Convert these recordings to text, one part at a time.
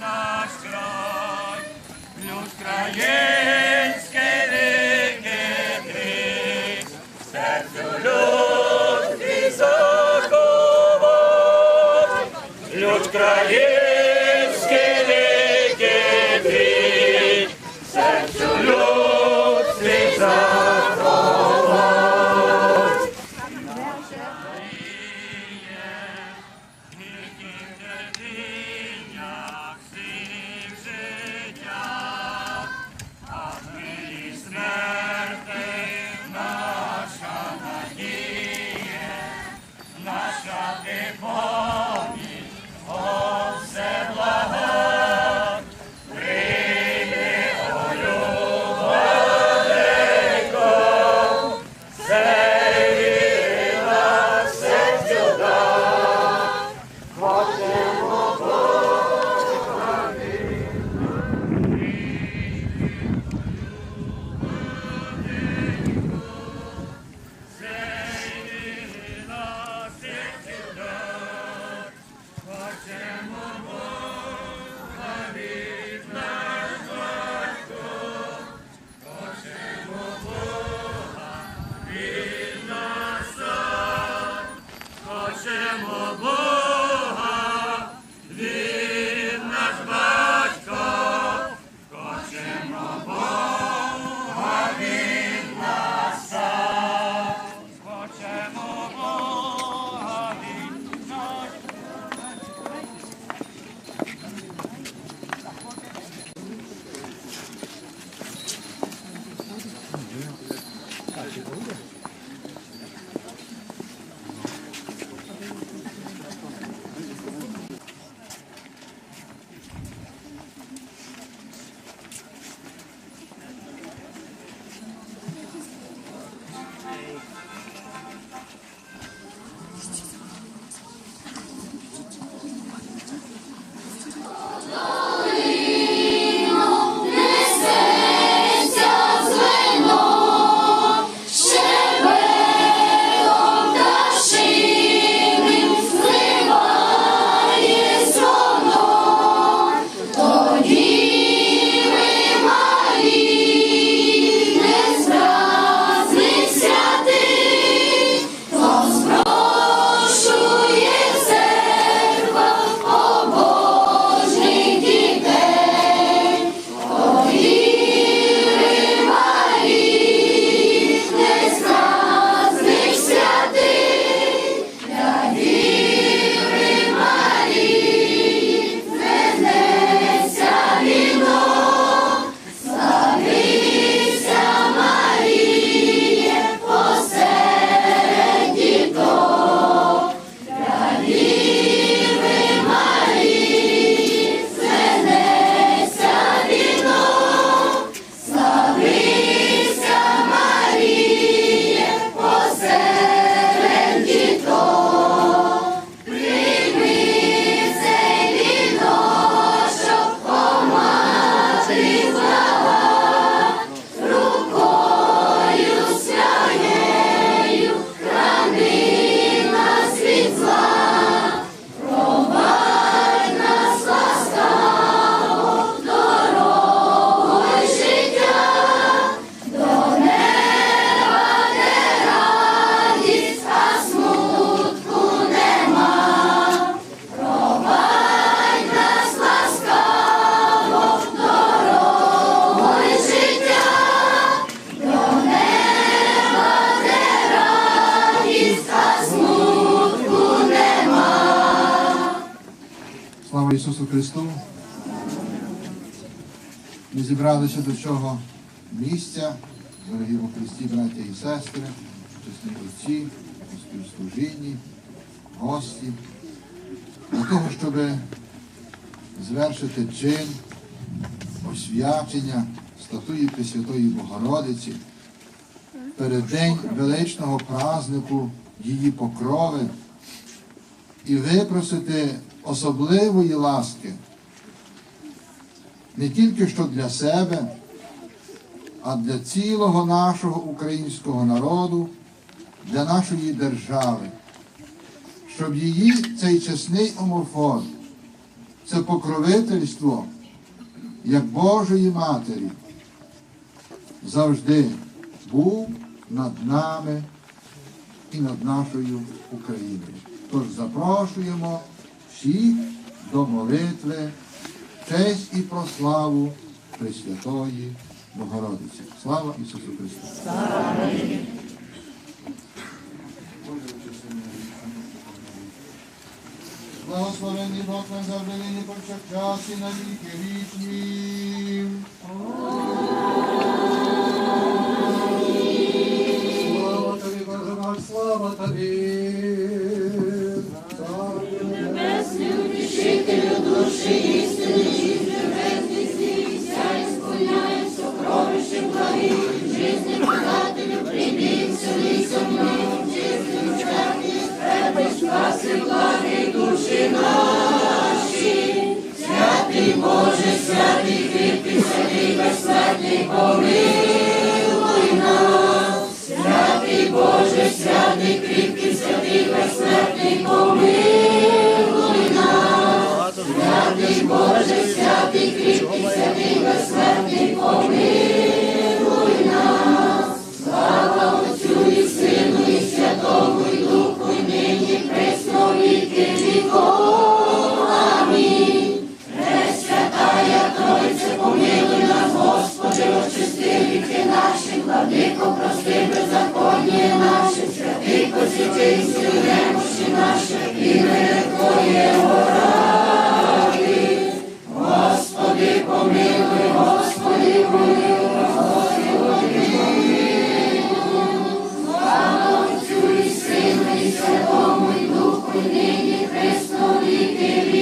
Наш край, люд країнський легкий, серцю людський заковать, люд країнський Ade Ісусу Христу! Ми зібралися до цього місця, дорогі у Христі, браття і сестри, чесні отці, співслужінні, гості, для того, щоб звершити чин освячення статуї Пресвятої Богородиці перед день величного празнику її покрови, і випросити особливої ласки не тільки що для себе, а для цілого нашого українського народу, для нашої держави, щоб її цей чесний омофон, це покровительство як Божої Матері завжди був над нами і над нашою Україною. Тож запрошуємо всіх до молитви, честь і прославу Пресвятої Богородиці. Слава Ісусу Христу! Благословенний Бог на завжди нині повсякчас і на віки вічні. Боже, Святому Духу нині Христові віки.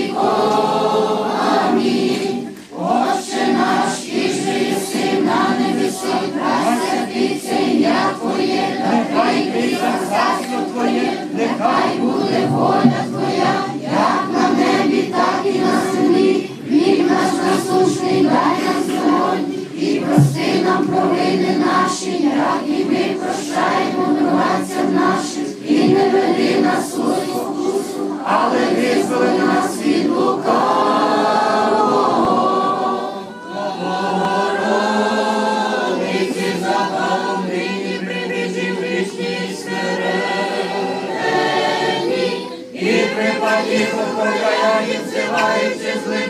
провини наші, як і ми прощаємо винуватцям нашим, і не веди нас у спокусу, але визволи нас від лукавого. Богородиці, запомнині, прибіжі в і припадів покаяні, взиваючи злим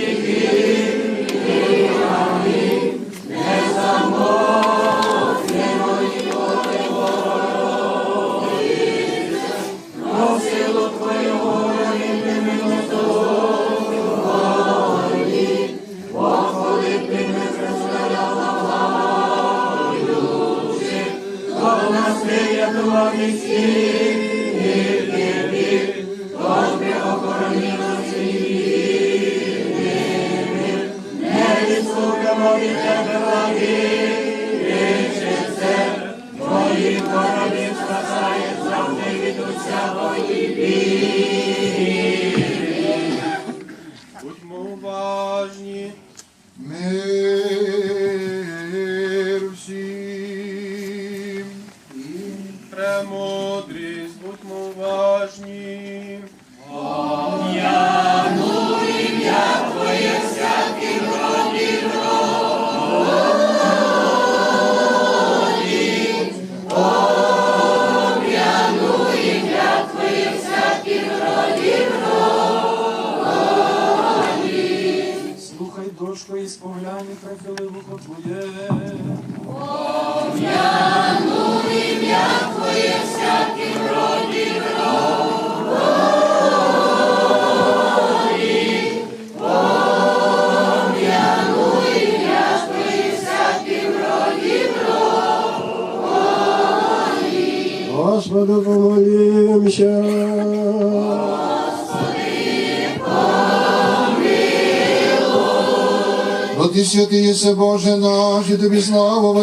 ти святий єси Боже наш, і тобі славу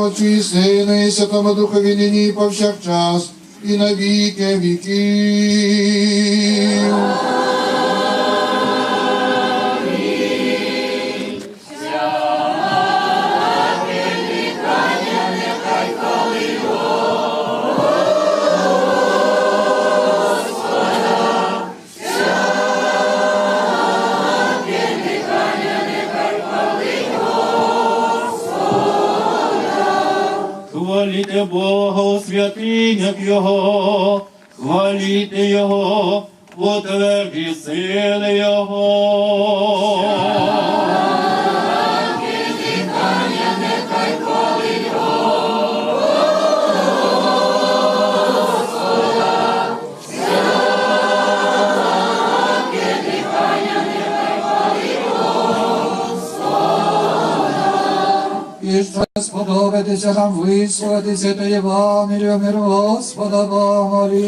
Отцю і Сину, і Святому Духові нині повсякчас, і на віки віків. Що сподобатися нам висловити святе Євангелію, мир Господа помолім.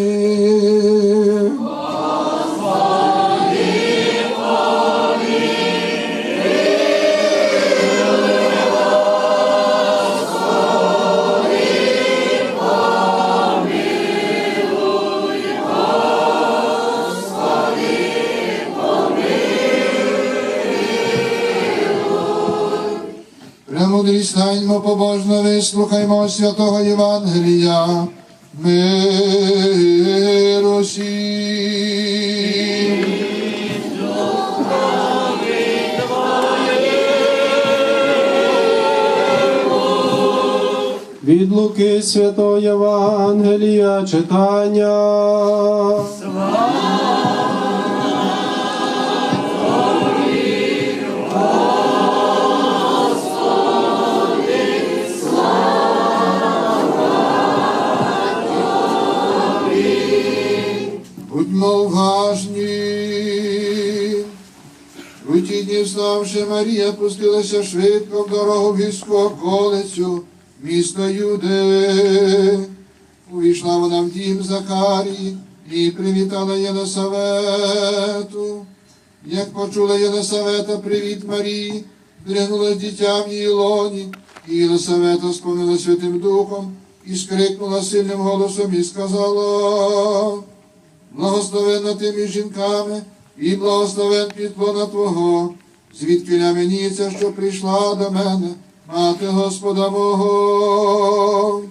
Премудрі станьмо побожно, вислухаймо святого Євангелія. Миру всім. Від Луки Святого Євангелія читання. Будьмо Вставши, Марія пустилася швидко в дорогу в гірську околицю міста Юде. Увійшла вона в дім Захарії і привітала Єлисавету. Як почула Єлисавета привіт Марії, дригнула дитя в її лоні, і Єлисавета сповнила Святим Духом і скрикнула сильним голосом і сказала. Благословенна ти між жінками, і благословен підплона Твого, звідки мені ця, що прийшла до мене, мати Господа мого.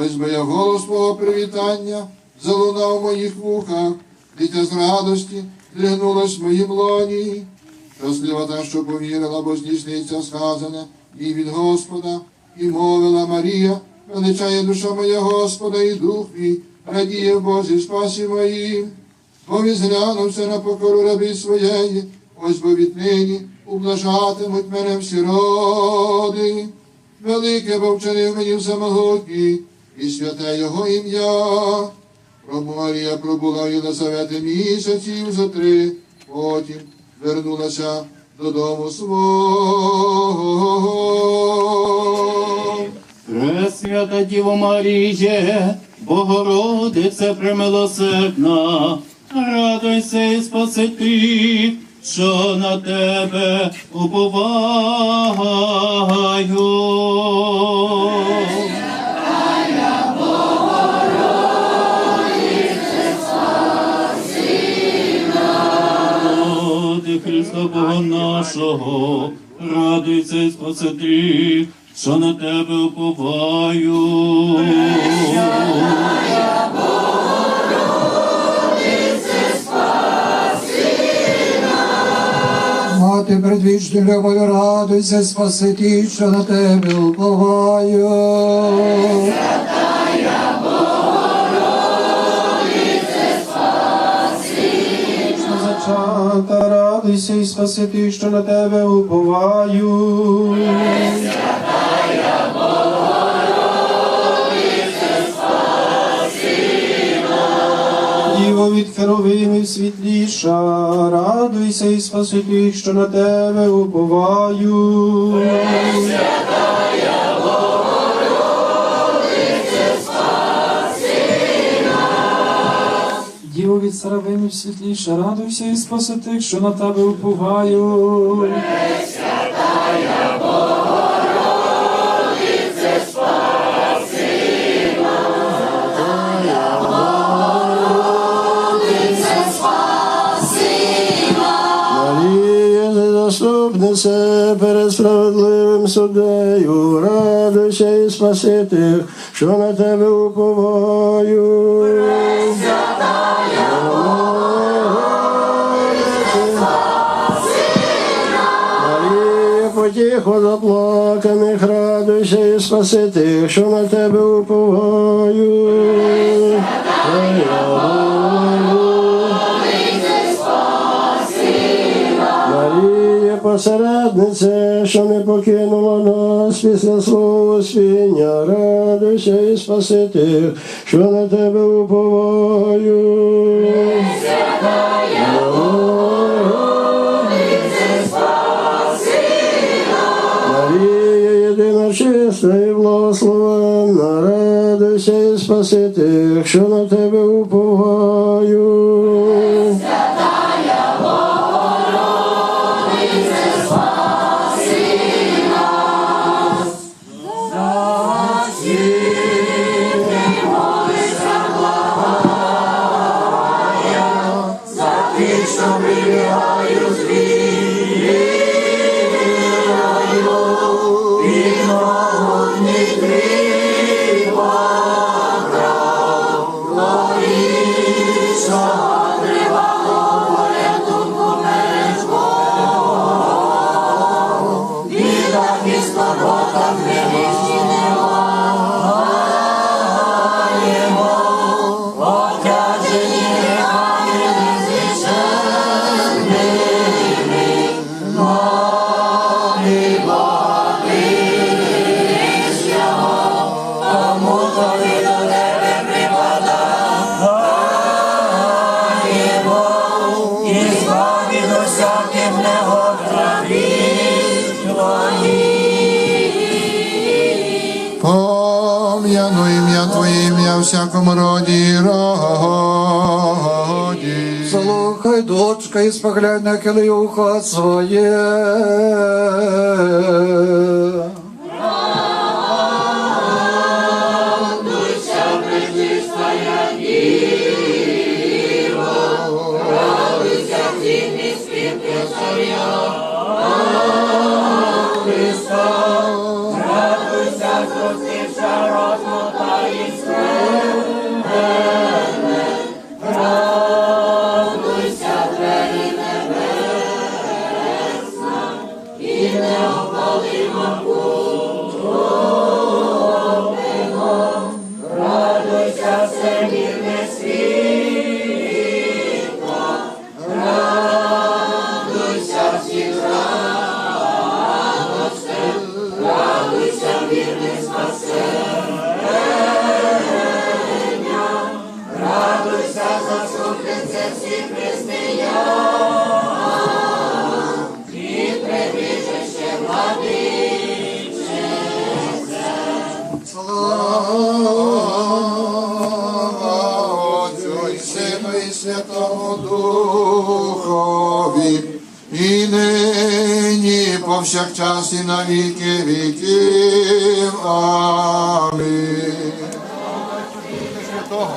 Ось би голос Твого привітання залунав в моїх вухах, дитя з радості дригнулось в моїм лоні. Щаслива та, що повірила, бо здійсниться сказане і від Господа, і мовила Марія, величає душа моя Господа, і дух мій, радіє в Божій спасі моїм. Бо він зглянувся на покору раби своєї, ось бо віднині ублажатимуть мене всі роди. Велике вчинив мені всемогутній, і святе його ім'я. Марія пробула в Єлисавети місяців за три, потім вернулася додому свого. Пресвята Діво Маріє, Богородице премилосердна, радуйся і спаси ти, що на тебе. Господи Христа Бога нашого, радуйся і спаси ти, що на тебе уповаю. Мати предвічну любові, радуйся, спаси ті, що на тебе уповаю. Зачата радуйся. і спаси ти, що на тебе уповаю. Діво від херовимів світліша, радуйся і спаси тих, що на тебе уповаю. Діво від саравимів світліше, радуйся і спаси тих, що на тебе уповаю. Марія, заступниця перед справедливим суддею, радуйся і спаси тих, що на тебе уповаю. Марія, потіху заплаканих, радуйся і спаси тих, що на тебе уповаю. Марія, що не покинула нас після свого спіння, радуйся і спаси тих, що на тебе уповаю. Чиста і благословенна, радуйся і спаси тих, що на тебе уповаю. Пом'яну ім'я Твоє ім'я всякому роді роді. Слухай, дочка, і споглянь на ухо своє. Слава Духові, і нині, повсякчас, і на віки віків. Амінь. Святого,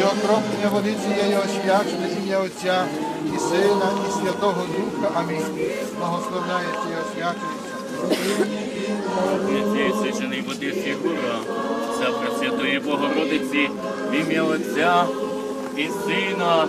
і окроплення води цієї освячене ім'я Отця і Сина, і Святого Духа. Амінь. Благословляється і освячується. Цієї свяченої води фігура, вся Пресвятої Богородиці, в ім'я Отця і Сина,